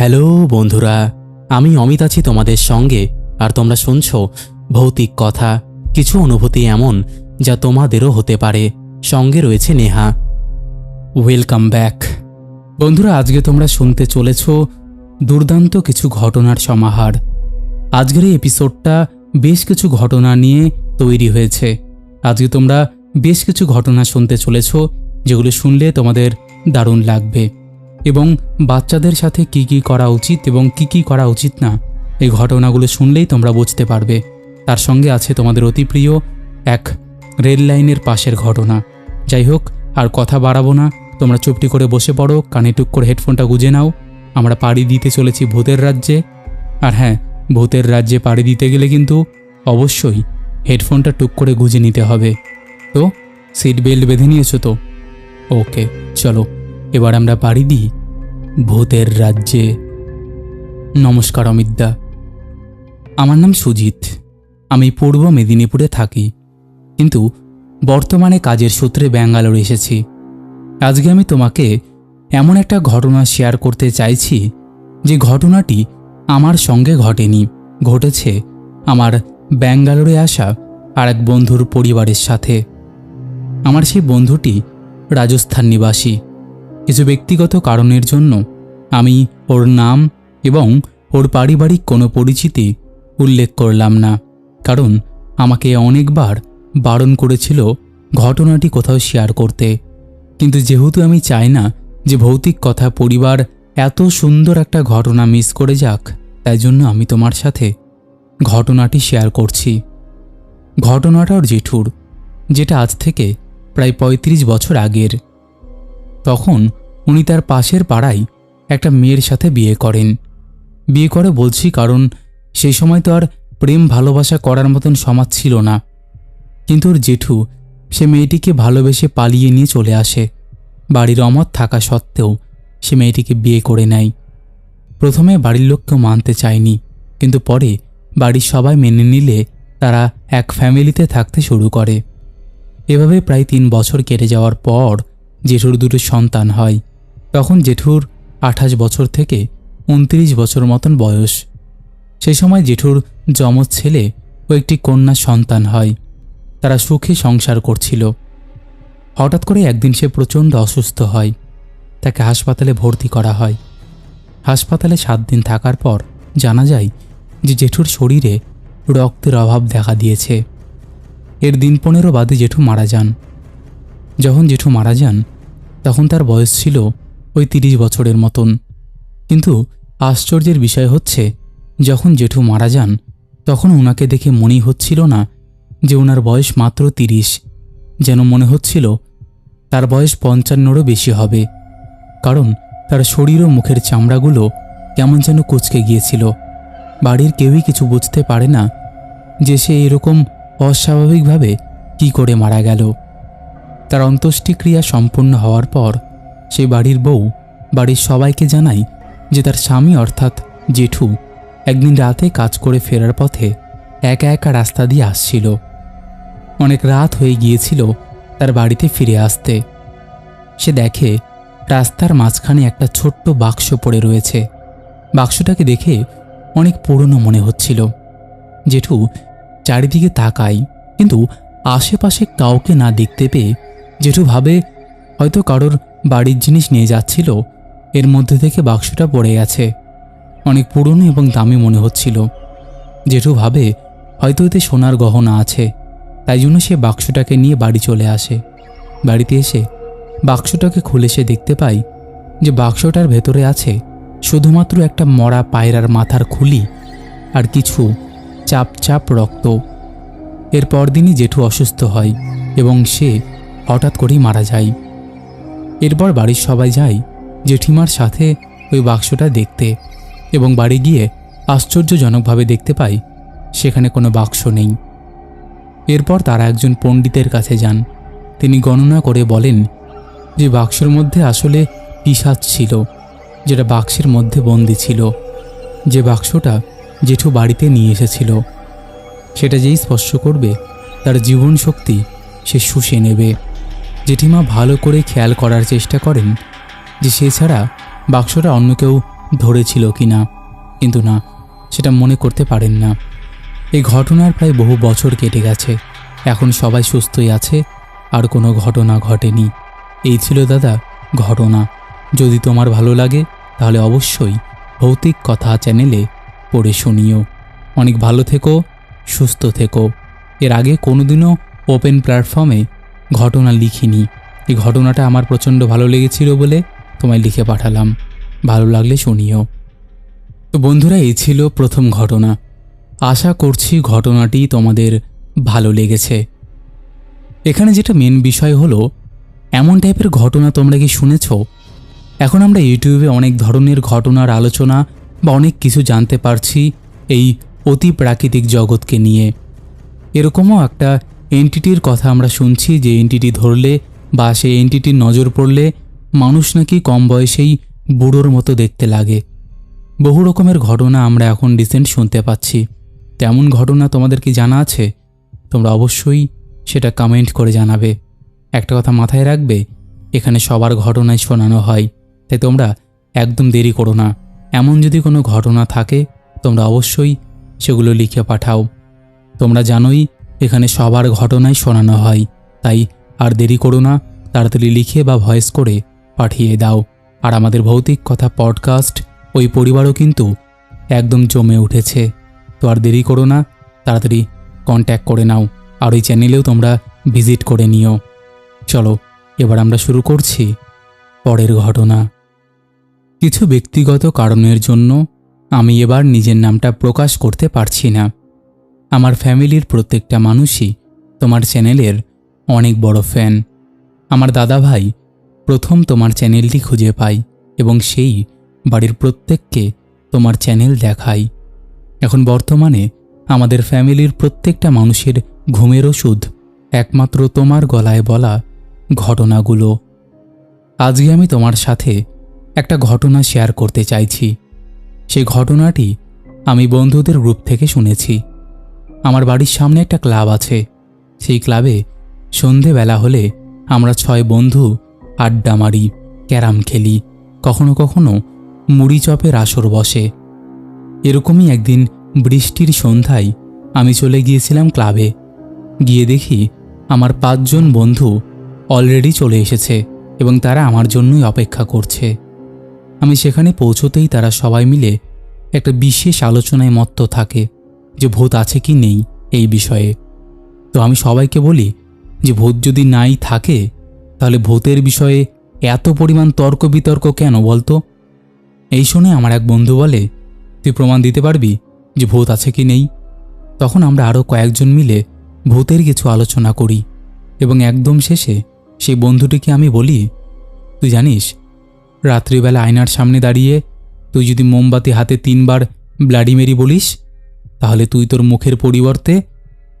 Hello বন্ধুরা, আমি অমিত আছি তোমাদের সঙ্গে, আর তোমরা শুনছ ভৌতিক কথা, কিছু অনুভূতি এমন যা তোমাদেরও হতে পারে। সঙ্গে রয়েছে নেহা। ওয়েলকাম ব্যাক বন্ধুরা, আজকে তোমরা শুনতে চলেছ দুর্দান্ত কিছু ঘটনার সমাহার। আজকের এই এপিসোডটা বেশ কিছু ঘটনা নিয়ে তৈরি হয়েছে। আজকে তোমরা বেশ কিছু ঘটনা শুনতে চলেছ, যেগুলো শুনলে তোমাদের দারুণ লাগবে। এবং বাচ্চাদের সাথে কি কি করা উচিত এবং কি কি করা উচিত না, এই ঘটনাগুলো শুনলেই তোমরা বুঝতে পারবে। তার সঙ্গে আছে তোমাদের অতি প্রিয় এক রেল লাইনের পাশের ঘটনা। যাই হোক, আর কথা বাড়াবো না, তোমরা চুপটি করে বসে পড়ো, কানে টুক করে হেডফোনটা গুজে নাও। আমরা পাড়ি দিতে চলেছি ভূতের রাজ্যে। আর হ্যাঁ ভূতের রাজ্যে পাড়ি দিতে গেলে কিন্তু অবশ্যই হেডফোনটা টুক করে গুজে নিতে হবে। তো সিট বেল্ট বেঁধে নিয়েছো তো? ওকে, চলো। এবার আমরা পাড়ি দিই ভূতের রাজ্যে। নমস্কার, অমিতদা। আমার নাম সুজিত। আমি পূর্ব মেদিনীপুরে থাকি। কিন্তু বর্তমানে কাজের সূত্রে ব্যাঙ্গালোর এসেছি। আজকে আমি তোমাকে এমন একটা ঘটনা শেয়ার করতে চাইছি যে ঘটনাটি আমার সঙ্গে ঘটেনি, ঘটেছে আমার ব্যাঙ্গালোরে আসা আর এক বন্ধুর পরিবারের সাথে। আমার সেই বন্ধুটি রাজস্থান নিবাসী। কিছু ব্যক্তিগত কারণের জন্য আমি ওর নাম এবং ওর পারিবারিক কোনো পরিচিতি উল্লেখ করলাম না, কারণ আমাকে অনেকবার বারণ করেছিল ঘটনাটি কোথাও শেয়ার করতে। কিন্তু যেহেতু আমি চাই না যে ভৌতিক কথা পরিবার এত সুন্দর একটা ঘটনা মিস করে যাক, তাই জন্য আমি তোমার সাথে ঘটনাটি শেয়ার করছি। ঘটনাটা ওর জেঠুর, যেটা আজ থেকে প্রায় ৩৫ বছর আগের। তখন উনি তার পাশের পাড়ায় একটা মেয়ের সাথে বিয়ে করেন। বিয়ে করে বলছি, কারণ সেই সময় তো আর প্রেম ভালোবাসা করার মতন সমাজ ছিল না। কিন্তু ওর জেঠু, সে মেয়েটিকে ভালোবেসে পালিয়ে নিয়ে চলে আসে। বাড়ির অমত থাকা সত্ত্বেও সে মেয়েটিকে বিয়ে করে নেয়। প্রথমে বাড়ির লোককেও মানতে চায়নি, কিন্তু পরে বাড়ির সবাই মেনে নিলে তারা এক ফ্যামিলিতে থাকতে শুরু করে। এভাবে প্রায় তিন বছর কেটে যাওয়ার পর জেঠুর দুটো সন্তান হয়, তখন জেঠুর আঠাশ বছর থেকে উনত্রিশ বছর মতন বয়স। সেই সময় জেঠুর যমজ ছেলে ও একটি কন্যা সন্তান হয়, তারা সুখে সংসার করছিল। হঠাৎ করে একদিন সে প্রচণ্ড অসুস্থ হয়, তাকে হাসপাতালে ভর্তি করা হয়। হাসপাতালে সাত দিন থাকার পর জানা যায় যে জেঠুর শরীরে রক্তের অভাব দেখা দিয়েছে। এর দিন পনেরো বাদে জেঠু মারা যান। যখন জেঠু মারা যান, তখন তার বয়স ছিল ওই তিরিশ বছরের মতন। কিন্তু আশ্চর্যের বিষয় হচ্ছে, যখন জেঠু মারা যান, তখন ওনাকে দেখে মনেই হচ্ছিল না যে ওনার বয়স মাত্র তিরিশ, যেন মনে হচ্ছিল তার বয়স পঞ্চান্নরও বেশি হবে, কারণ তার শরীর ও মুখের চামড়াগুলো কেমন যেন কুচকে গিয়েছিল। বাড়ির কেউই কিছু বুঝতে পারে না যে সে এরকম অস্বাভাবিকভাবে কি করে মারা গেল। তার অন্ত্যেষ্টিক্রিয়া সম্পূর্ণ হওয়ার পর সে বাড়ির বউ, বাড়ির সবাইকে জানায় যে তার স্বামী অর্থাৎ জেঠু একদিন রাতে কাজ করে ফেরার পথে একা একা রাস্তা দিয়ে আসছিল। অনেক রাত হয়ে গিয়েছিল তার বাড়িতে ফিরে আসতে। সে দেখে রাস্তার মাঝখানে একটা ছোট্ট বাক্স পড়ে রয়েছে। বাক্সটাকে দেখে অনেক পুরনো মনে হচ্ছিল। জেঠু চারিদিকে তাকায়, কিন্তু আশেপাশে কাউকে না দেখতে পেয়ে জেঠু ভাবে, হয়তো কারোর বাড়ির জিনিস নিয়ে যাচ্ছিল, এর মধ্যে থেকে বাক্সটা পড়ে গেছে। অনেক পুরনো এবং দামি মনে হচ্ছিল। জেঠু ভাবে, হয়তো এতে সোনার গহনা আছে, তাই জন্য সে বাক্সটাকে নিয়ে বাড়ি চলে আসে। বাড়িতে এসে বাক্সটাকে খুলে সে দেখতে পাই যে বাক্সটার ভেতরে আছে শুধুমাত্র একটা মরা পায়রার মাথার খুলি আর কিছু চাপ চাপ রক্ত। এর পরদিনই জেঠু অসুস্থ হয় এবং সে হঠাৎ করেই মারা যায়। এরপর বাড়ির সবাই যায় জেঠিমার সাথে ওই বাক্সটা দেখতে এবং বাড়ি গিয়ে আশ্চর্যজনকভাবে দেখতে পাই সেখানে কোনো বাক্স নেই। এরপর তারা একজন পণ্ডিতের কাছে যান। তিনি গণনা করে বলেন যে বাক্সের মধ্যে আসলে পিসাজ ছিল, যেটা বাক্সের মধ্যে বন্দি ছিল। যে বাক্সটা জেঠু বাড়িতে নিয়ে এসেছিল, সেটা যেই স্পর্শ করবে, তার জীবন শক্তি সে শুষে নেবে। জেঠিমা ভালো করে খেয়াল করার চেষ্টা করেন যে সে ছাড়া বাক্সটা অন্য কেউ ধরেছিল কি না কিন্তু না, সেটা মনে করতে পারেন না। এই ঘটনার প্রায় বহু বছর কেটে গেছে। এখন সবাই সুস্থই আছে, আর কোনো ঘটনা ঘটেনি। এই ছিল দাদা, ঘটনা। যদি তোমার ভালো লাগে, তাহলে অবশ্যই ভৌতিক কথা চ্যানেলে পড়ে শুনিও। অনেক ভালো থেকো, সুস্থ থেকো। এর আগে কোনোদিনও ওপেন প্ল্যাটফর্মে ঘটনা লিখিনি। এই ঘটনাটা আমার প্রচণ্ড ভালো লেগেছিল বলে তোমায় লিখে পাঠালাম। ভালো লাগলে শুনিও। তো বন্ধুরা, এই ছিল প্রথম ঘটনা। আশা করছি ঘটনাটি তোমাদের ভালো লেগেছে। এখানে যেটা মেন বিষয় হলো, এমন টাইপের ঘটনা তোমরা কি শুনেছ? এখন আমরা ইউটিউবে অনেক ধরনের ঘটনার আলোচনা বা অনেক কিছু জানতে পারছি এই অতি প্রাকৃতিক জগৎকে নিয়ে। এরকমও একটা এন্টিটির কথা আমরা শুনছি, যে এনটিটি ধরলে বা সেই এনটিটির নজর পড়লে মানুষ নাকি কম বয়সেই বুড়োর মতো দেখতে লাগে। বহু রকমের ঘটনা আমরা এখন রিসেন্ট শুনতে পাচ্ছি। তেমন ঘটনা তোমাদের কি জানা আছে? তোমরা অবশ্যই সেটা কমেন্ট করে জানাবে। একটা কথা মাথায় রাখবে, এখানে সবার ঘটনাই শোনানো হয়, তাই তোমরা একদম দেরি করো না। এমন যদি কোনো ঘটনা থাকে, তোমরা অবশ্যই সেগুলো লিখে পাঠাও। তোমরা জানোই এখানে সবার ঘটনাই শোনানো হয়। তাই আর দেরি করো না, তাড়াতাড়ি লিখে বা ভয়েস করে পাঠিয়ে দাও। আর আমাদের ভৌতিক কথা পডকাস্ট ওই পরিবারও কিন্তু একদম জমে উঠেছে। তো আর দেরি করো না, তাড়াতাড়ি কন্ট্যাক্ট করে নাও। আর ওই চ্যানেলেও তোমরা ভিজিট করে নিও। চলো, এবার আমরা শুরু করছি পরের ঘটনা। কিছু ব্যক্তিগত কারণের জন্য আমি এবার নিজের নামটা প্রকাশ করতে পারছি না। আমার ফ্যামিলির প্রত্যেকটা মানুষই তোমার চ্যানেলের অনেক বড় ফ্যান। আমার দাদা ভাই প্রথম তোমার চ্যানেলটি খুঁজে পাই এবং সেই বাড়ির প্রত্যেককে তোমার চ্যানেল দেখাই এখন বর্তমানে আমাদের ফ্যামিলির প্রত্যেকটা মানুষের ঘুমের ওষুধ একমাত্র তোমার গলায় বলা ঘটনাগুলো। আজকে আমি তোমার সাথে একটা ঘটনা শেয়ার করতে চাইছি। সেই ঘটনাটি আমি বন্ধুদের গ্রুপ থেকে শুনেছি। আমার বাড়ির সামনে একটা ক্লাব আছে। সেই ক্লাবে সন্ধেবেলা হলে আমরা ছয় বন্ধু আড্ডা মারি, ক্যারাম খেলি, কখনো কখনো মুড়ি চপের আসর বসে। এরকমই একদিন বৃষ্টির সন্ধ্যায় আমি চলে গিয়েছিলাম ক্লাবে। গিয়ে দেখি আমার পাঁচজন বন্ধু অলরেডি চলে এসেছে এবং তারা আমার জন্যই অপেক্ষা করছে। আমি সেখানে পৌঁছতেই তারা সবাই মিলে একটা বিশেষ আলোচনায় মত্ত থাকে। যে ভূত আছে কি নেই এই বিষয়ে। তো আমি সবাইকে বলি যে ভূত যদি নাই থাকে, তাহলে ভূতের বিষয়ে এত পরিমাণ তর্ক বিতর্ক কেন বলতো? এই শুনে আমার এক বন্ধু বলে, তুই প্রমাণ দিতে পারবি যে ভূত আছে কি নেই? তখন আমরা আরও কয়েকজন মিলে ভূতের কিছু আলোচনা করি এবং একদম শেষে সেই বন্ধুটিকে আমি বলি, তুই জানিস, রাত্রিবেলা আয়নার সামনে দাঁড়িয়ে তুই যদি মোমবাতি হাতে তিনবার ব্লাডি মেরি বলিস তাহলে তুই তোর মুখের পরিবর্তে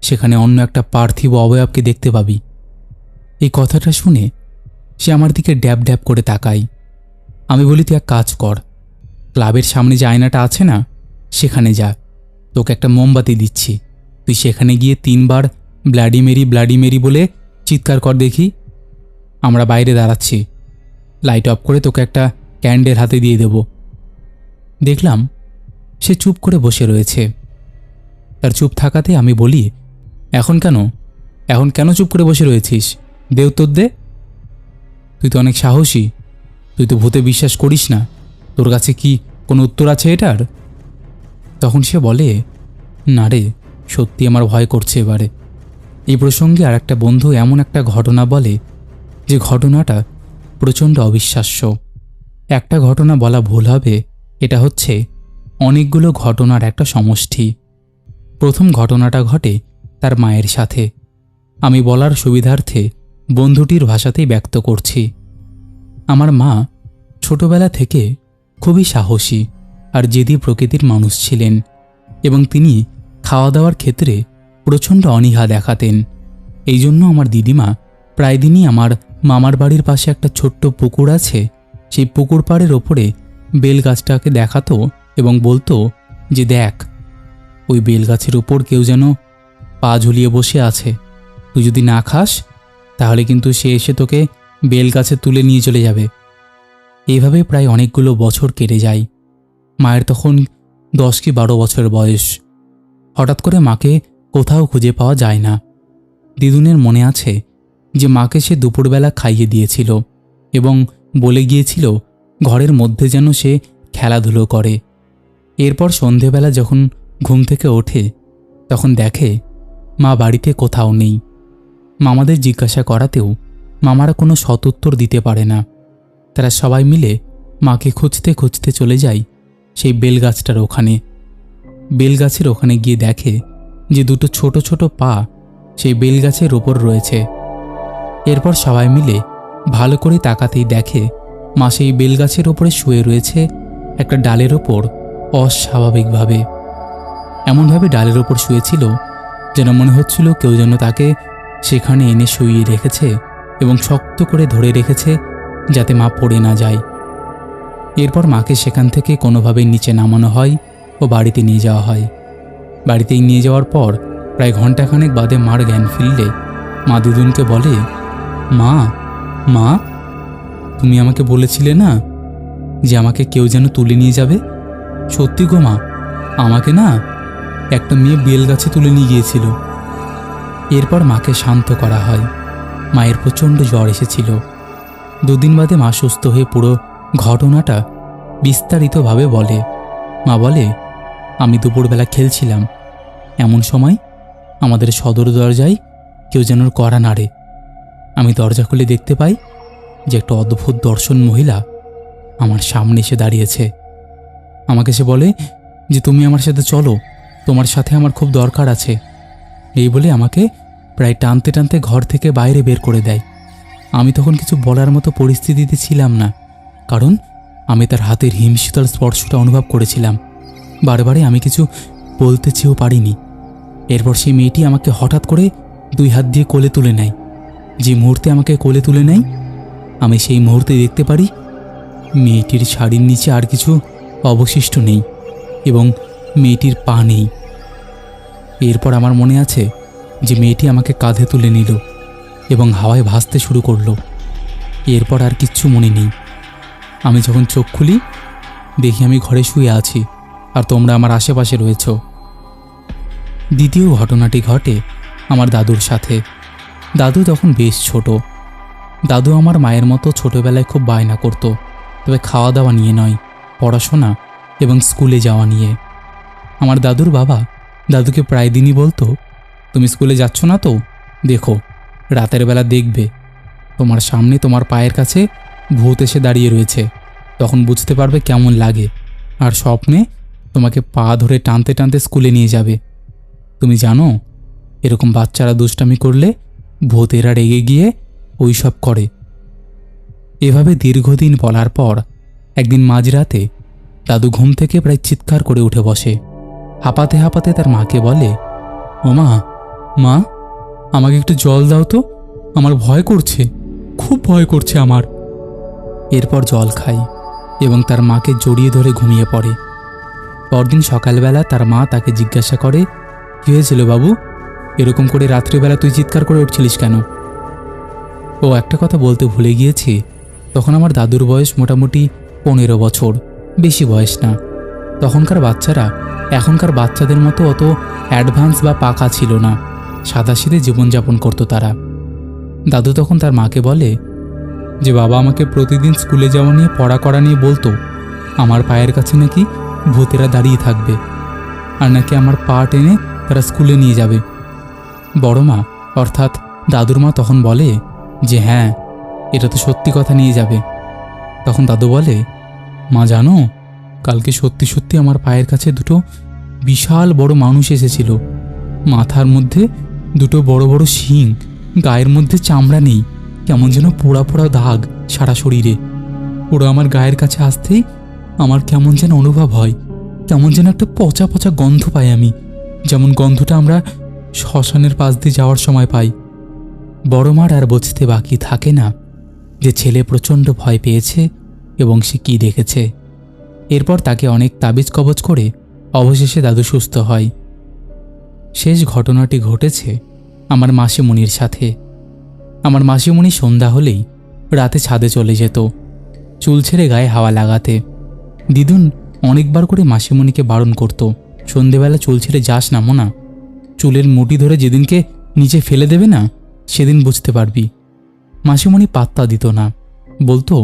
সেখানে অন্য একটা পার্থিব অবয়বকে দেখতে পাবি। এই কথাটা শুনে সে আমার দিকে ড্যাব ড্যাব করে তাকাই আমি বলি, তুই এক কাজ কর। ক্লাবের সামনে যে আয়নাটা আছে না, সেখানে যা। তোকে একটা মোমবাতি দিচ্ছি। তুই সেখানে গিয়ে তিনবার ব্লাডি মেরি ব্লাডি মেরি বলে চিৎকার কর দেখি। আমরা বাইরে দাঁড়াচ্ছি। লাইট অফ করে তোকে একটা ক্যান্ডেল হাতে দিয়ে দেব। দেখলাম সে চুপ করে বসে রয়েছে। তার চুপ থাকাতে আমি বলি, এখন কেন? এখন কেন চুপ করে বসে রয়েছিস? দে উত্তর দে। তুই তো অনেক সাহসী। তুই তো ভূতে বিশ্বাস করিস না। তোর কাছে কি কোনো উত্তর আছে এটার? তখন সে বলে, না রে, সত্যি আমার ভয় করছে এবারে। এই প্রসঙ্গে আর একটা বন্ধু এমন একটা ঘটনা বলে, যে ঘটনাটা প্রচণ্ড অবিশ্বাস্য। একটা ঘটনা বলা ভুল হবে, এটা হচ্ছে, অনেকগুলো ঘটনার একটা সমষ্টি। প্রথম ঘটনাটা ঘটে তার মায়ের সাথে। আমি বলার সুবিধার্থে বন্ধুটির ভাষাতেই ব্যক্ত করছি। আমার মা ছোটবেলা থেকে খুবই সাহসী আর জেদি প্রকৃতির মানুষ ছিলেন এবং তিনি খাওয়া দাওয়ার ক্ষেত্রে প্রচণ্ড অনীহা দেখাতেন। এই জন্য আমার দিদিমা প্রায় দিনই আমার মামার বাড়ির পাশে একটা ছোট্ট পুকুর আছে, সেই পুকুর পাড়ের ওপরে বেল গাছটাকে দেখাতো এবং বলতো যে দেখ ওই বেল গাছের উপর কেউ যেন পা ঝুলিয়ে বসে আছে। তুই যদি না খাস, তাহলে কিন্তু সে এসে তোকে বেলগাছে তুলে নিয়ে চলে যাবে। এইভাবে প্রায় অনেকগুলো বছর কেটে যায়। মায়ের তখন দশ কি বারো বছর বয়স। হঠাৎ করে মাকে কোথাও খুঁজে পাওয়া যায় না। দিদুনের মনে আছে যে মাকে সে দুপুরবেলা খাইয়ে দিয়েছিল এবং বলে গিয়েছিল ঘরের মধ্যে যেন সে খেলাধুলো করে। এরপর সন্ধেবেলা যখন ঘুম থেকে ওঠে, তখন দেখে মা বাড়িতে কোথাও নেই। মামাদের জিজ্ঞাসা করাতেও মামারা কোনো সতুত্তর দিতে পারে না। তারা সবাই মিলে মাকে খুঁজতে খুঁজতে চলে যায় সেই বেলগাছটার ওখানে। বেলগাছের ওখানে গিয়ে দেখে যে দুটো ছোট ছোট পা সেই বেলগাছের ওপর রয়েছে। এরপর সবাই মিলে ভালো করে তাকাতেই দেখে মা সেই বেলগাছের ওপরে শুয়ে রয়েছে একটা ডালের ওপর অস্বাভাবিকভাবে। এমনভাবে ডালের ওপর শুয়েছিল যেন মনে হচ্ছিল কেউ যেন তাকে সেখানে এনে শুইয়ে রেখেছে এবং শক্ত করে ধরে রেখেছে যাতে মা পড়ে না যায়। এরপর মাকে সেখান থেকে কোনোভাবে নিচে নামানো হয় ও বাড়িতে নিয়ে যাওয়া হয়। বাড়িতেই নিয়ে যাওয়ার পর প্রায় ঘন্টাখানেক বাদে মার জ্ঞান ফিরলে মা দুজনকে বলে, মা মা, তুমি আমাকে বলেছিলে না যে আমাকে কেউ যেন তুলে নিয়ে যাবে? সত্যি গো মা, আমাকে না একটা মেয়ে বেল গাছে তুলে নিয়ে গিয়েছিল। এরপর মাকে শান্ত করা হয়। মায়ের প্রচণ্ড জ্বর এসেছিল। দুদিন বাদে মা সুস্থ হয়ে পুরো ঘটনাটা বিস্তারিতভাবে বলে। মা বলে, আমি দুপুরবেলা খেলছিলাম। এমন সময় আমাদের সদর দরজায় কেউ যেন কড়া নাড়ে। আমি দরজা খুলে দেখতে পাই যে একটা অদ্ভুত দর্শন মহিলা আমার সামনে এসে দাঁড়িয়েছে। আমাকে সে বলে যে, তুমি আমার সাথে চলো। তোমার সাথে আমার খুব দরকার আছে। এই বলে আমাকে প্রায় টানতে টানতে ঘর থেকে বাইরে বের করে দেয়। আমি তখন কিছু বলার মতো পরিস্থিতিতে ছিলাম না, কারণ আমি তার হাতের হিমশীতল স্পর্শটা অনুভব করেছিলাম। বারে আমি কিছু বলতে চেয়েও পারিনি। এরপর সেই মেয়েটি আমাকে হঠাৎ করে দুই হাত দিয়ে কোলে তুলে নেয়। যে মুহূর্তে আমাকে কোলে তুলে নেয়, আমি সেই মুহূর্তে দেখতে পারি মেয়েটির শাড়ির নিচে আর কিছু অবশিষ্ট নেই এবং মেয়েটির পা নেই। এরপর আমার মনে আছে যে মেয়েটি আমাকে কাঁধে তুলে নিল এবং হাওয়ায় ভাসতে শুরু করল। এরপর আর কিচ্ছু মনে নেই। আমি যখন চোখ খুলি, দেখি আমি ঘরে শুয়ে আছি আর তোমরা আমার আশেপাশে রয়েছ। দ্বিতীয় ঘটনাটি ঘটে আমার দাদুর সাথে। দাদু তখন বেশ ছোট। দাদু আমার মায়ের মতো ছোটবেলায় খুব বায়না করত, তবে খাওয়া দাওয়া নিয়ে নয়, পড়াশোনা এবং স্কুলে যাওয়া নিয়ে। আমার দাদুর বাবা দাদুকে প্রায় দিনই বলতো, তুমি স্কুলে যাচ্ছ না তো? দেখো, রাতের বেলা দেখবে। তোমার সামনে তোমার পায়ের কাছে ভূত এসে দাঁড়িয়ে রয়েছে। তখন বুঝতে পারবে কেমন লাগে। আর স্বপ্নে তোমাকে পা ধরে টানতে টানতে স্কুলে নিয়ে যাবে। তুমি জানো, এরকম বাচ্চারা দুষ্টামি করলে ভূতেরা রেগে গিয়ে ওই সব করে। এভাবে দীর্ঘদিন বলার পর একদিন মাঝরাতে দাদু ঘুম থেকে প্রায় চিৎকার করে উঠে বসে। হাঁপাতে হাঁপাতে তার মাকে বলে ও মা মা, আমাকে একটু জল দাও তো। আমার ভয় করছে, খুব ভয় করছে আমার। এরপর জল খাই এবং তার মাকে জড়িয়ে ধরে ঘুমিয়ে পড়ে। পরদিন সকালবেলা তার মা তাকে জিজ্ঞাসা করে, কী হয়েছিল বাবু? এরকম করে রাত্রিবেলা তুই চিৎকার করে উঠছিলিস কেন? ও একটা কথা বলতে ভুলে গিয়েছি। তখন আমার দাদুর বয়স মোটামুটি পনেরো বছর, বেশি বয়স না। তখনকার বাচ্চারা এখনকার বাচ্চাদের মতো অত অ্যাডভান্স বা পাকা ছিল না। সাদাসিধে জীবনযাপন করতো তারা। দাদু তখন তার মাকে বলে, যে বাবা আমাকে প্রতিদিন স্কুলে যাওয়া নিয়ে, পড়া করা নিয়ে বলতো, আমার পায়ের কাছে নাকি ভূতেরা দাঁড়িয়ে থাকবে, আর নাকি আমার পা টেনে তারা স্কুলে নিয়ে যাবে। বড় মা, অর্থাৎ দাদুর মা তখন বলে, যে হ্যাঁ এটা তো সত্যি কথা নিয়ে যাবে। তখন দাদু বলে, মা জানো কালকে সত্যি সত্যি আমার পায়ের কাছে দুটো বিশাল বড় মানুষ এসেছিল। মাথার মধ্যে দুটো বড় বড় শিং, গায়ের মধ্যে চামড়া নেই, কেমন যেন পোড়া পোড়া দাগ সারা শরীরে। ওরা আমার গায়ের কাছে আসতেই আমার কেমন যেন অনুভব হয়, কেমন যেন একটা পচা পচা গন্ধ পাই আমি, যেমন গন্ধটা আমরা শ্মশানের পাশ দিয়ে যাওয়ার সময় পাই। বড় মার আর বুঝতে বাকি থাকে না যে ছেলে প্রচণ্ড ভয় পেয়েছে এবং সে কী দেখেছে। এরপর তাকে অনেক তাবিজ কবচ করে অবশেষে দাদু সুস্থ হয়। শেষ ঘটনাটি ঘটেছে আমার মাসিমণির সাথে। আমার মাসিমণি সন্ধ্যা হলেই রাতে ছাদে চলে যেত, চুল ছেড়ে গায়ে হাওয়া লাগাতে। দিদুন অনেকবার করে মাসিমণিকে বারণ করত, সন্ধেবেলা চুল ছেড়ে যাস না মোনা, চুলের মুটি ধরে যেদিনকে নিচে ফেলে দেবে না, সেদিন বুঝতে পারবি। মাসিমণি পাত্তা দিত না, বলতো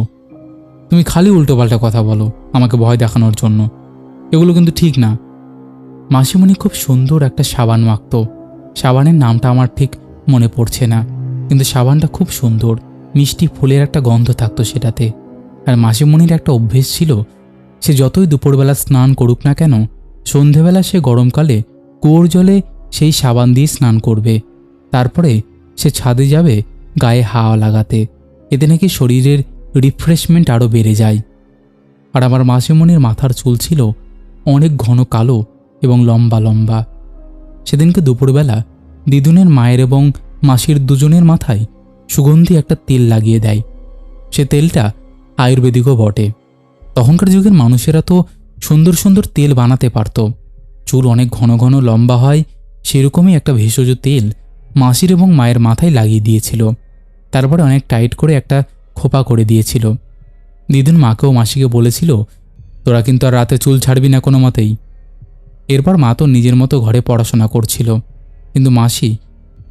তুমি খালি উল্টোপাল্টা কথা বলো আমাকে ভয় দেখানোর জন্য। এগুলো কিন্তু ঠিক না। মাসিমণি খুব সুন্দর একটা সাবান মাখত। সাবানের নামটা আমার ঠিক মনে পড়ছে না, কিন্তু সাবানটা খুব সুন্দর, মিষ্টি ফুলের একটা গন্ধ থাকতো সেটাতে। আর মাসিমণির একটা অভ্যেস ছিল, সে যতই দুপুরবেলা স্নান করুক না কেন, সন্ধেবেলা সে গরমকালে কুয়োর জলে সেই সাবান দিয়ে স্নান করবে। তারপরে সে ছাদে যাবে গায়ে হাওয়া লাগাতে। এতে নাকি শরীরের রিফ্রেশমেন্ট আরও বেড়ে যায়। আর আমার মাসিমণির মাথার চুল ছিল অনেক ঘন কালো এবং লম্বা লম্বা। সেদিনকে দুপুরবেলা দিদুনের মায়ের এবং মাসির দুজনের মাথায় সুগন্ধি একটা তেল লাগিয়ে দেয়। সে তেলটা আয়ুর্বেদিকও বটে। তখনকার যুগের মানুষেরা তো সুন্দর সুন্দর তেল বানাতে পারত। চুল অনেক ঘন ঘন লম্বা হয়, সেরকমই একটা ভেষজ তেল মাসির এবং মায়ের মাথায় লাগিয়ে দিয়েছিল। তারপরে অনেক টাইট করে একটা খোপা করে দিয়েছিল। দিদুন মাকেও মাসিকে বলেছিল, তোরা কিন্তু আর রাতে চুল ছাড়বি না কোনো মতেই। এরপর মা তো নিজের মতো ঘরে পড়াশোনা করছিল। কিন্তু মাসি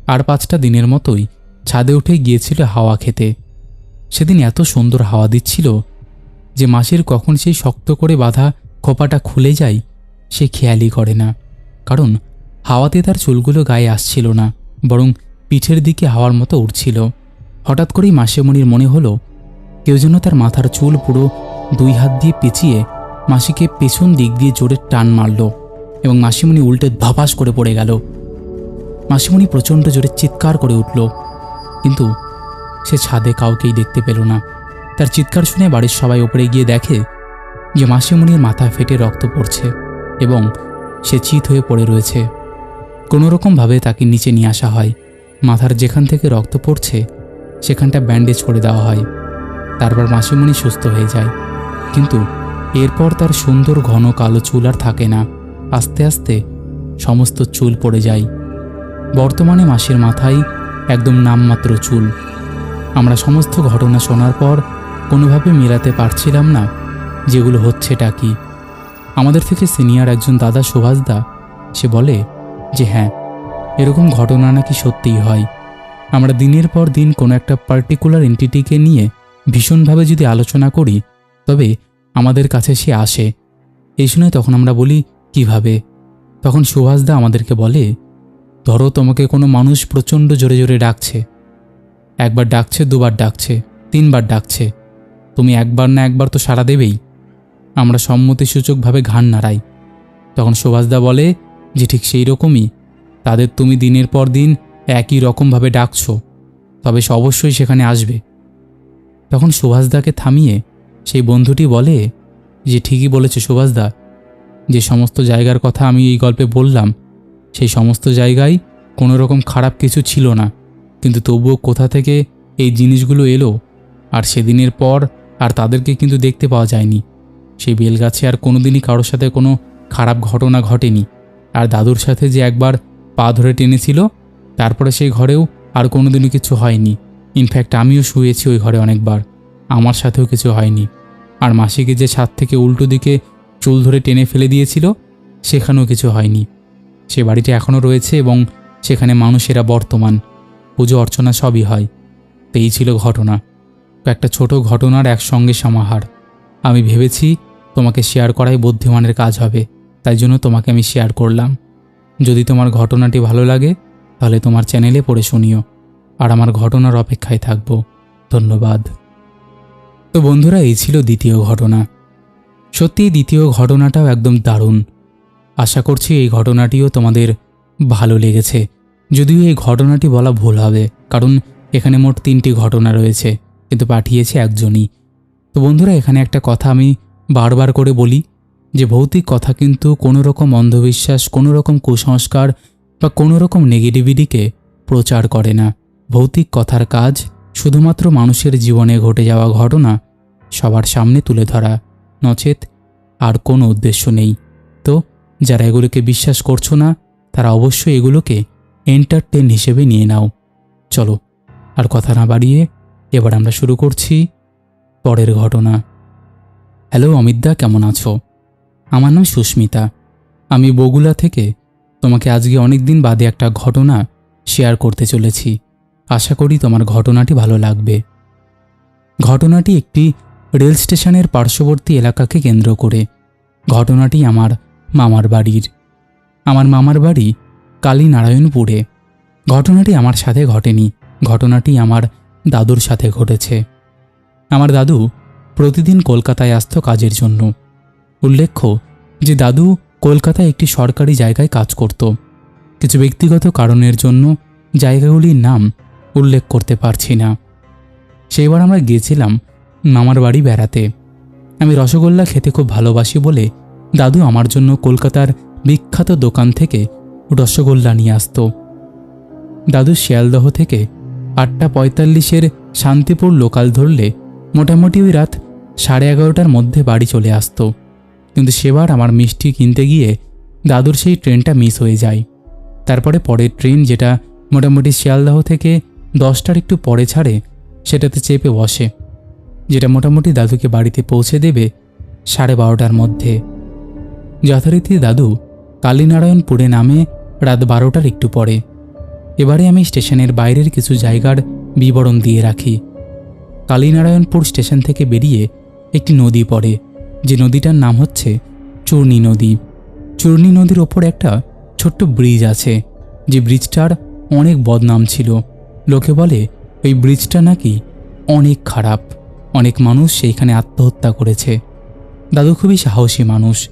আর পাঁচটা দিনের মতোই ছাদে উঠে গিয়েছিল হাওয়া খেতে। সেদিন এত সুন্দর হাওয়া দিচ্ছিল যে মাসির কখন সেই শক্ত করে বাঁধা খোপাটা খুলে যায়, সে খেয়ালই করে না। কারণ হাওয়াতে তার চুলগুলো গায়ে আসছিল না, বরং পিঠের দিকে হাওয়ার মতো উঠছিল হঠাৎ করেই মাসিমণির মনে হলো কেউ যেন তার মাথার চুল পুরো দুই হাত দিয়ে পেঁচিয়ে মাসিকে পেছন দিক দিয়ে জোরে টান মারল এবং মাসিমণি উল্টে ধপাস করে পড়ে গেল। মাসিমণি প্রচণ্ড জোরে চিৎকার করে উঠল, কিন্তু সে ছাদে কাউকেই দেখতে পেল না। তার চিৎকার শুনে বাড়ির সবাই ওপরে গিয়ে দেখে যে মাসিমণির মাথা ফেটে রক্ত পড়ছে এবং সে চিত হয়ে পড়ে রয়েছে। কোনোরকমভাবে তাকে নিচে নিয়ে আসা হয়। মাথার যেখান থেকে রক্ত পড়ছে সেখানটা ব্যান্ডেজ করে দেওয়া হয়। তারপর মাসিমণি সুস্থ হয়ে যায়। কিন্তু এরপর তার সুন্দর ঘন কালো চুল আর থাকে না। আস্তে আস্তে সমস্ত চুল পড়ে যায়। বর্তমানে মাসির মাথায় একদম নামমাত্র চুল। আমরা সমস্ত ঘটনা শোনার পর কোনোভাবে মেলাতে পারছিলাম না যেগুলো হচ্ছেটা কি। আমাদের থেকে সিনিয়র একজন দাদা সুভাষদা, সে বলে যে হ্যাঁ এরকম ঘটনা নাকি সত্যিই হয়। আমরা দিনের পর দিন কোনো একটা পার্টিকুলার এন্টিটিকে নিয়ে ভীষণভাবে যদি আলোচনা করি, তবে আমাদের কাছে সে আসে। এই শুনে তখন আমরা বলি, কীভাবে? তখন সুভাষদা আমাদেরকে বলে, ধরো তোমাকে কোনো মানুষ প্রচণ্ড জোরে জোরে ডাকছে। একবার ডাকছে, দুবার ডাকছে, তিনবার ডাকছে। তুমি একবার না একবার তো সাড়া দেবেই। আমরা সম্মতিসূচকভাবে ঘাড় নাড়াই। তখন সুভাষদা বলে, যে ঠিক সেই রকমই। তাদের তুমি দিনের পর দিন একই রকমভাবে ডাকছো, তবে সে অবশ্যই সেখানে আসবে। তখন সুভাষদাকে থামিয়ে সেই বন্ধুটি বলে যে ঠিকই বলেছে সুভাষদা। যে সমস্ত জায়গার কথা আমি এই গল্পে বললাম, সেই সমস্ত জায়গায় কোনো রকম খারাপ কিছু ছিল না। কিন্তু তবুও কোথা থেকে এই জিনিসগুলো এলো, আর সেদিনের পর আর তাদেরকে কিন্তু দেখতে পাওয়া যায়নি। সেই বেলগাছে আর কোনোদিনই কারোর সাথে কোনো খারাপ ঘটনা ঘটেনি। আর দাদুর সাথে যে একবার পা ধরে টেনেছিল তারপরে সেই ঘরেও আর কোনোদিনও কিছু হয়নি। ইনফ্যাক্ট আমিও শুয়েছি ওই ঘরে অনেকবার। আমার সাথেও কিছু হয়নি। আর মাসিকে যে ছাদ থেকে উল্টো দিকে চুল ধরে টেনে ফেলে দিয়েছিল, সেখানেও কিছু হয়নি। সে বাড়িটি এখনও রয়েছে এবং সেখানে মানুষেরা বর্তমান। পুজো অর্চনা সবই হয়। তো এই ছিল ঘটনা। একটা ছোট ঘটনার একসঙ্গে সমাহার। আমি ভেবেছি তোমাকে শেয়ার করাই বুদ্ধিমানের কাজ হবে। তাই জন্য তোমাকে আমি শেয়ার করলাম। যদি তোমার ঘটনাটি ভালো লাগে তাহলে তোমার চ্যানেলে পড়ে শুনিও। আর আমার ঘটনার অপেক্ষায় থাকব। ধন্যবাদ। তো বন্ধুরা, এই ছিল দ্বিতীয় ঘটনা। সত্যি দ্বিতীয় ঘটনাটাও একদম দারুণ। আশা করছি এই ঘটনাটিও তোমাদের ভালো লেগেছে। যদিও এই ঘটনাটি বলা ভুল হবে, কারণ এখানে মোট তিনটি ঘটনা রয়েছে, কিন্তু পাঠিয়েছে একজনই। তো বন্ধুরা, এখানে একটা কথা আমি বারবার করে বলি, যে ভৌতিক কথা কিন্তু কোনো রকম অন্ধবিশ্বাস কোনো রকম কুসংস্কার বা কোনো রকম নেগেটিভিটিকে প্রচার করে না। ভৌতিক কথার কাজ শুধুমাত্র মানুষের জীবনে ঘটে যাওয়া ঘটনা সবার সামনে তুলে ধরা, নচেত আর কোনো উদ্দেশ্য নেই। তো, যারা এগুলোকে বিশ্বাস করছ না, তারা অবশ্যই এগুলোকে এন্টারটেন হিসেবে নিয়ে নাও। চলো, আর কথা না বাড়িয়ে এবার আমরা শুরু করছি পরের ঘটনা। হ্যালো অমিতদা, কেমন আছো? আমার নাম সুস্মিতা। আমি বগুলা থেকে তোমাকে আজকে অনেক দিন বাদে একটা ঘটনা শেয়ার করতে চলেছি। আশা করি তোমার ঘটনাটি ভালো লাগবে। ঘটনাটি একটি রেল স্টেশনের পার্শ্ববর্তী এলাকাকে কেন্দ্র করে। ঘটনাটি আমার মামার বাড়ির। আমার মামার বাড়ি কালীনারায়ণপুরে। ঘটনাটি আমার সাথে ঘটেনি। ঘটনাটি আমার দাদুর সাথে ঘটেছে। আমার দাদু প্রতিদিন কলকাতায় আসত কাজের জন্য। উল্লেখ্য যে দাদু কলকাতায় একটি সরকারি জায়গায় কাজ করত। কিছু ব্যক্তিগত কারণের জন্য জায়গাগুলির নাম উল্লেখ করতে পারছি না। সেইবার আমরা গিয়েছিলাম মামার বাড়ি বেড়াতে। আমি রসগোল্লা খেতে খুব ভালোবাসি বলে দাদু আমার জন্য কলকাতার বিখ্যাত দোকান থেকে রসগোল্লা নিয়ে আসতো। দাদু শিয়ালদহ থেকে আটটা পঁয়তাল্লিশের শান্তিপুর লোকাল ধরলে মোটামুটি ওই রাত সাড়ে এগারোটার মধ্যে বাড়ি চলে আসতো। কিন্তু সেবার আমার মিষ্টি কিনতে গিয়ে দাদুর সেই ট্রেনটা মিস হয়ে যায়। তারপরে পরের ট্রেন যেটা মোটামুটি শিয়ালদহ থেকে দশটার একটু পরে ছাড়ে, সেটাতে চেপে বসে, যেটা মোটামুটি দাদুকে বাড়িতে পৌঁছে দেবে সাড়ে বারোটার মধ্যে। যথারীতি দাদু কালীনারায়ণপুরে নামে রাত বারোটার একটু পরে। এবারে আমি স্টেশনের বাইরের কিছু জায়গার বিবরণ দিয়ে রাখি। কালীনারায়ণপুর স্টেশন থেকে বেরিয়ে একটি নদী পড়ে। যে নদীটার নাম হচ্ছে চূর্ণী নদী। চূর্ণী নদীর ওপর একটা ছোট্ট ব্রিজ আছে। যে ব্রিজটার অনেক বদনাম ছিল। লোকে বলে, ওই ব্রিজটা নাকি অনেক খারাপ। অনেক মানুষ সেইখানে আত্মহত্যা করেছে। দাদু খুবই সাহসী মানুষ।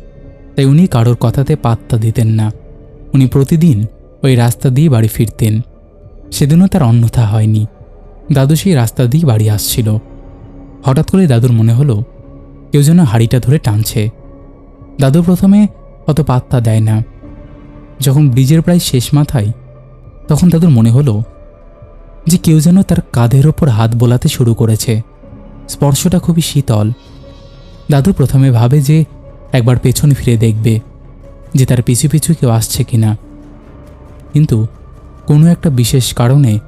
তাই উনি কারোর কথাতে পাত্তা দিতেন না। উনি প্রতিদিন ওই রাস্তা দিয়ে বাড়ি ফিরতেন। সেদিনও তার অন্যথা হয়নি। দাদু সেই রাস্তা দিয়ে বাড়ি আসছিল। হঠাৎ করে দাদুর মনে হলো কেউ যেন হাড়িটা ধরে টানছে। দাদু প্রথমে অত পাত্তা দেয় না। যখন ব্রিজের প্রায় শেষ মাথায়, তখন দাদুর মনে হলো যে কেউ যেন তার কাঁধের ওপর হাত বোলাতে শুরু করেছে। স্পর্শটা খুবই শীতল। দাদু প্রথমে ভাবে যে একবার পেছন ফিরে দেখবে যে তার পিছু পিছু কেউ আসছে কিনা। কিন্তু কোনো একটা বিশেষ কারণে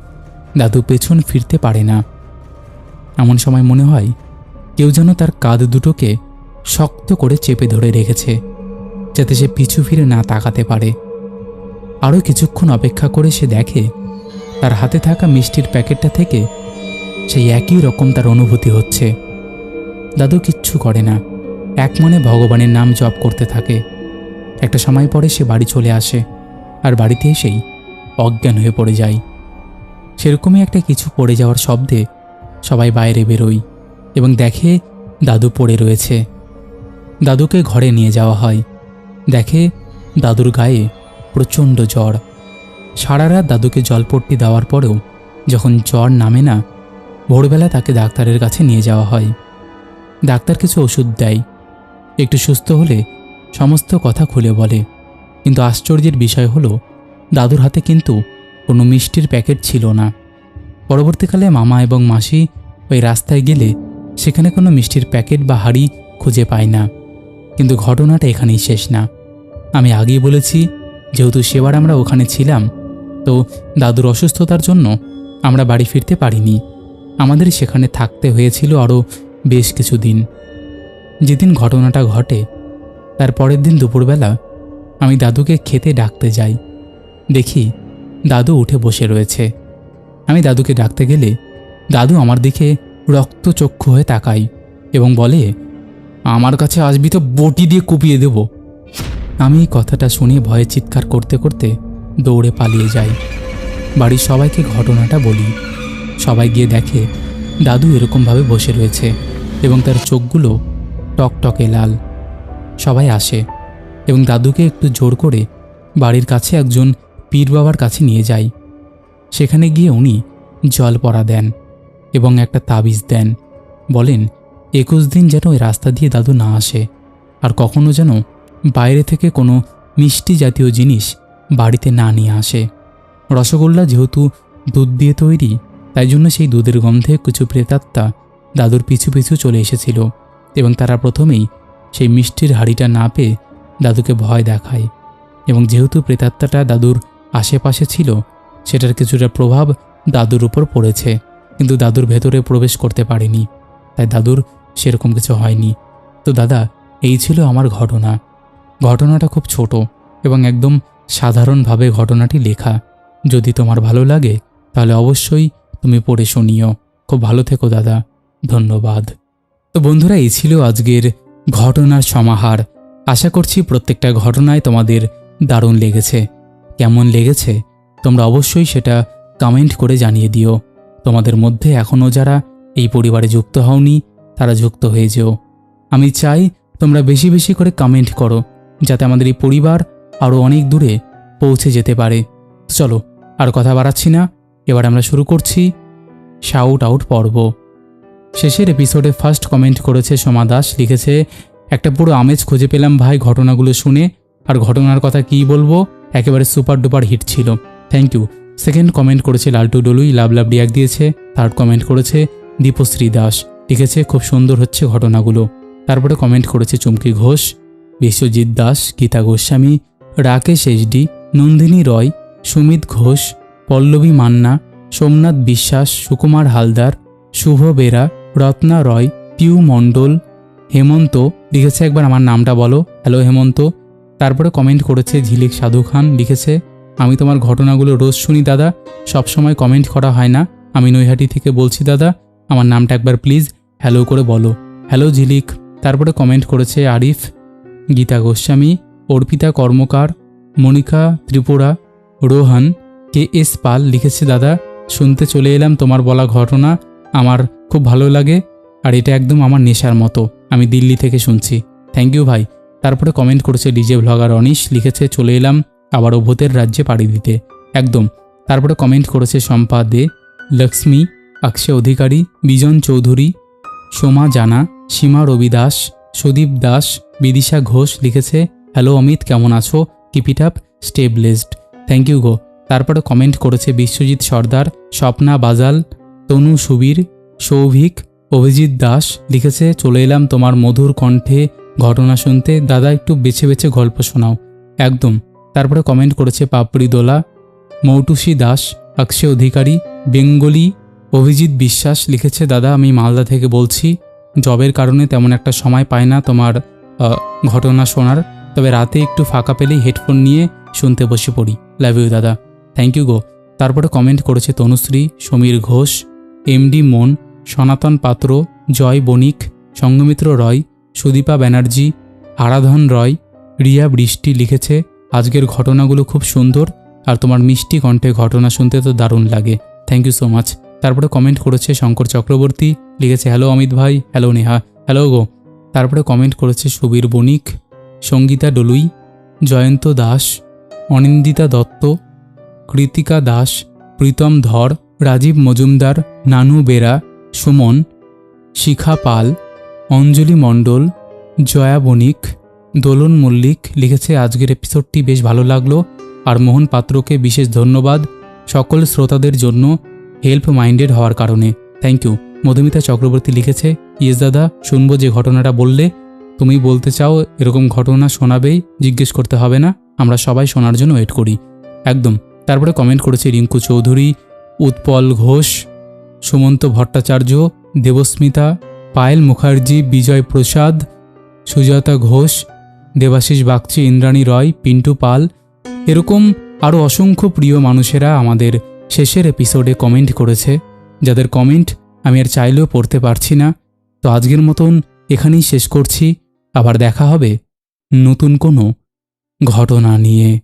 দাদু পেছন ফিরতে পারে না। এমন সময় মনে হয় কেউ যেন তার কাঁধ দুটোকে শক্ত করে চেপে ধরে রেখেছে, যাতে সে পিছু ফিরে না তাকাতে পারে। আরও কিছুক্ষণ অপেক্ষা করে সে দেখে, তার হাতে থাকা মিষ্টির প্যাকেটটা থেকে সেই একই রকম তার অনুভূতি হচ্ছে। দাদু কিচ্ছু করে না, এক মনে ভগবানের নাম জপ করতে থাকে। একটা সময় পরে সে বাড়ি চলে আসে আর বাড়িতে এসেই অজ্ঞান হয়ে পড়ে যায়। সেরকমই একটা কিছু পড়ে যাওয়ার শব্দে সবাই বাইরে বেরোয়। এবং দেখে দাদু পড়ে রয়েছে। দাদুকে ঘরে নিয়ে যাওয়া হয়। দেখে দাদুর গায়ে প্রচণ্ড জ্বর। সারা রাত দাদুকে জলপট্টি দেওয়ার পরেও যখন জ্বর নামে না, ভোরবেলা তাকে ডাক্তারের কাছে নিয়ে যাওয়া হয়। ডাক্তার কিছু ওষুধ দেয়। একটু সুস্থ হলে সমস্ত কথা খুলে বলে। কিন্তু আশ্চর্যের বিষয় হলো, দাদুর হাতে কিন্তু কোনো মিষ্টির প্যাকেট ছিল না। পরবর্তীকালে মামা এবং মাসি ওই রাস্তায় গেলে সেখানে কোনো মিষ্টির প্যাকেট বা হাড়ি খুঁজে পায় না। কিন্তু ঘটনাটা এখানেই শেষ না। আমি আগেই বলেছি, যেহেতু সেবার আমরা ওখানে ছিলাম, তো দাদুর অসুস্থতার জন্য আমরা বাড়ি ফিরতে পারিনি। আমাদের সেখানে থাকতে হয়েছিল আরও বেশ কিছু দিন যেদিন ঘটনাটা ঘটে, তার পরের দিন দুপুরবেলা আমি দাদুকে খেতে ডাকতে যাই। দেখি দাদু উঠে বসে রয়েছে। আমি দাদুকে ডাকতে গেলে দাদু আমার দিকে রক্তচক্ষু হয়ে তাকাই এবং বলে, আমার কাছে আসবি তো বটি দিয়ে কুপিয়ে দেব। আমি কথাটা শুনে ভয়ে চিৎকার করতে করতে দৌড়ে পালিয়ে যাই। বাড়ির সবাইকে ঘটনাটা বলি। সবাই গিয়ে দেখে, দাদু এরকমভাবে বসে রয়েছে এবং তার চোখগুলো টকটকে লাল। সবাই আসে এবং দাদুকে একটু জোর করে বাড়ির কাছে একজন পীর বাবার কাছে নিয়ে যাই। সেখানে গিয়ে উনি জল পরা দেন। এবং একটা তাবিজ দেন। বলেন, একুশ দিন যেন ওই রাস্তা দিয়ে দাদু না আসে। আর কখনো যেন বাইরে থেকে কোনো মিষ্টি জাতীয় জিনিস বাড়িতে না নিয়ে আসে। রসগোল্লা যেহেতু দুধ দিয়ে তৈরি, তাই জন্য সেই দুধের গন্ধে কিছু প্রেতাত্মা দাদুর পিছু পিছু চলে এসেছিল এবং তারা প্রথমেই সেই মিষ্টির হাড়িটা না পেয়ে দাদুকে ভয় দেখায়। এবং যেহেতু প্রেতাত্মাটা দাদুর আশেপাশে ছিল, সেটার কিছুটা প্রভাব দাদুর উপর পড়েছে। কিন্তু দাদুর ভেতরে প্রবেশ করতে পারেনি। তাই দাদুর সেরকম কিছু হয়নি। তো দাদা, এই ছিল আমার ঘটনা। ঘটনাটা খুব ছোট এবং একদম সাধারণভাবে ঘটনাটি লেখা। যদি তোমার ভালো লাগে, তাহলে অবশ্যই তুমি পড়ে শুনিও। খুব ভালো থেকো দাদা। ধন্যবাদ। তো বন্ধুরা, এই ছিল আজকের ঘটনার সমাহার। আশা করছি প্রত্যেকটা ঘটনায় তোমাদের দারুণ লেগেছে। কেমন লেগেছে, তোমরা অবশ্যই সেটা কমেন্ট করে জানিয়ে দিও। তোমাদের মধ্যে এখনও যারা এই পরিবারে যুক্ত হওনি, তারা যুক্ত হয়ে যেও। আমি চাই তোমরা বেশি বেশি করে কমেন্ট করো, যাতে আমাদের এই পরিবার আরও অনেক দূরে পৌঁছে যেতে পারে। চলো, আর কথা বাড়াচ্ছি না, এবার আমরা শুরু করছি শাউট আউট পর্ব। শেষের এপিসোডে ফার্স্ট কমেন্ট করেছে সোমা দাস, লিখেছে, একটা পুরো আমেজ খুঁজে পেলাম ভাই ঘটনাগুলো শুনে, আর ঘটনার কথা কী বলব? একেবারে সুপার ডুপার হিট ছিল। থ্যাংক ইউ সেকেন্ড কমেন্ট করেছে লালটু ডলুই, লাভ লাভ রিয়াক দিয়েছে, থার্ড কমেন্ট করেছে দীপশ্রী দাস। লিখেছে খুব সুন্দর হচ্ছে ঘটনাগুলো। তারপরে কমেন্ট করেছে চুমকি ঘোষ, বিশ্বজিৎ দাস, গীতা গোস্বামী, রাকেশ এইচডি, নন্দিনী রয়, সুমিত ঘোষ, পল্লবী মান্না, সোমনাথ বিশ্বাস, সুকুমার হালদার, শুভ বেরা, রত্না রয়, পিউ মণ্ডল, হেমন্ত। লিখেছে একবার আমার নামটা বলো। হ্যালো, হেমন্ত। তারপরে কমেন্ট করেছে ঝিলিক সাধু খান, লিখেছে আমি তোমার ঘটনাগুলো রোজ শুনি, দাদা। সবসময় কমেন্ট করা হয় না। আমি নৈহাটি থেকে বলছি, দাদা, আমার নামটা একবার প্লিজ হ্যালো করে বলো। হ্যালো ঝিলিক। তারপরে কমেন্ট করেছে আরিফ, গীতা গোস্বামী, অর্পিতা কর্মকার, মনিকা ত্রিপুরা, রোহান, কে এস পাল লিখেছে, দাদা, শুনতে চলে এলাম তোমার বলা ঘটনা। আমার খুব ভালো লাগে আর এটা একদম আমার নেশার মতো। আমি দিল্লি থেকে শুনছি। থ্যাংক ইউ ভাই। তারপরে কমেন্ট করেছে ডিজে ভ্লগার অনিশ, লিখেছে, চলে এলাম। আবারও ভূতের রাজ্যে পাড়ি দিতে। একদম। তারপরে কমেন্ট করেছে শম্পা দে, লক্ষ্মী, অক্ষয় অধিকারী, বিজন চৌধুরী, সোমা জানা, সীমা রবি দাস সুদীপ দাস, বিদিশা ঘোষ লিখেছে হ্যালো অমিত, কেমন আছো? Keep it up stay blessed thank you গো। তারপরে কমেন্ট করেছে বিশ্বজিৎ সর্দার, স্বপ্না বাজাল, তনু সুবীর, সৌভিক, অভিজিৎ দাস লিখেছে, চলে এলাম তোমার মধুর কণ্ঠে ঘটনা শুনতে। দাদা, একটু বেছে বেছে গল্প শোনাও। একদম। তারপরে কমেন্ট করেছে পাপড়ি দোলা, মৌটুসি দাস, অক্ষয় অধিকারী, বেঙ্গলি, অভিজিৎ বিশ্বাস লিখেছে, দাদা, আমি মালদা থেকে বলছি, জবের কারণে তেমন একটা সময় পায় না তোমার ঘটনা শোনার, তবে রাতে একটু ফাঁকা পেলেই হেডফোন নিয়ে শুনতে বসে পড়ি। লাভ ইউ দাদা। থ্যাংক ইউ গো। তারপরে কমেন্ট করেছে তনুশ্রী, সমীর ঘোষ এমডি মন, সনাতন পাত্র, জয় বণিক সঙ্গমিত্র রয়, সুদীপা ব্যানার্জি, আরাধন রয়, রিয়া বৃষ্টি লিখেছে আজকের ঘটনাগুলো খুব সুন্দর আর তোমার মিষ্টি কণ্ঠে ঘটনা শুনতে তো দারুণ লাগে। থ্যাংক ইউ সো মাচ তারপরে কমেন্ট করেছে শঙ্কর চক্রবর্তী, লিখেছে হ্যালো অমিত ভাই হ্যালো নেহা হ্যালো গো। তারপরে কমেন্ট করেছে সুবীর বণিক, সঙ্গীতা ডলুই, জয়ন্ত দাস, অনিন্দিতা দত্ত, কৃতিকা দাস, প্রীতম ধর, রাজীব মজুমদার, নানু বেরা, সুমন, শিখা পাল, অঞ্জলি মণ্ডল, জয়া বণিক দোলন মল্লিক লিখেছে, আজকের এপিসোডটি বেশ ভালো লাগল। আর মোহন পাত্রকে বিশেষ ধন্যবাদ সকল শ্রোতাদের জন্য হেল্প মাইন্ডেড হওয়ার কারণে। থ্যাংক ইউ মধুমিতা চক্রবর্তী লিখেছে, ইয়েস দাদা, শুনব যে ঘটনাটা বললে। তুমি বলতে চাও, এরকম ঘটনা শোনাবেই, জিজ্ঞেস করতে হবে না। আমরা সবাই শোনার জন্য ওয়েট করি। একদম। তারপরে কমেন্ট করেছে রিঙ্কু চৌধুরী, উৎপল ঘোষ, সুমন্ত ভট্টাচার্য, দেবস্মিতা পায়েল মুখার্জি, বিজয় প্রসাদ, সুজাতা ঘোষ দেবাশিস বাগচি, ইন্দ্রাণী রয়, পিন্টু পাল, এরকম আরও অসংখ্য প্রিয় মানুষেরা আমাদের শেষের এপিসোডে কমেন্ট করেছে। যাদের কমেন্ট আমি আর চাইলেও পড়তে পারছি না। তো আজকের মতন এখানেই শেষ করছি। আবার দেখা হবে নতুন কোনো ঘটনা নিয়ে।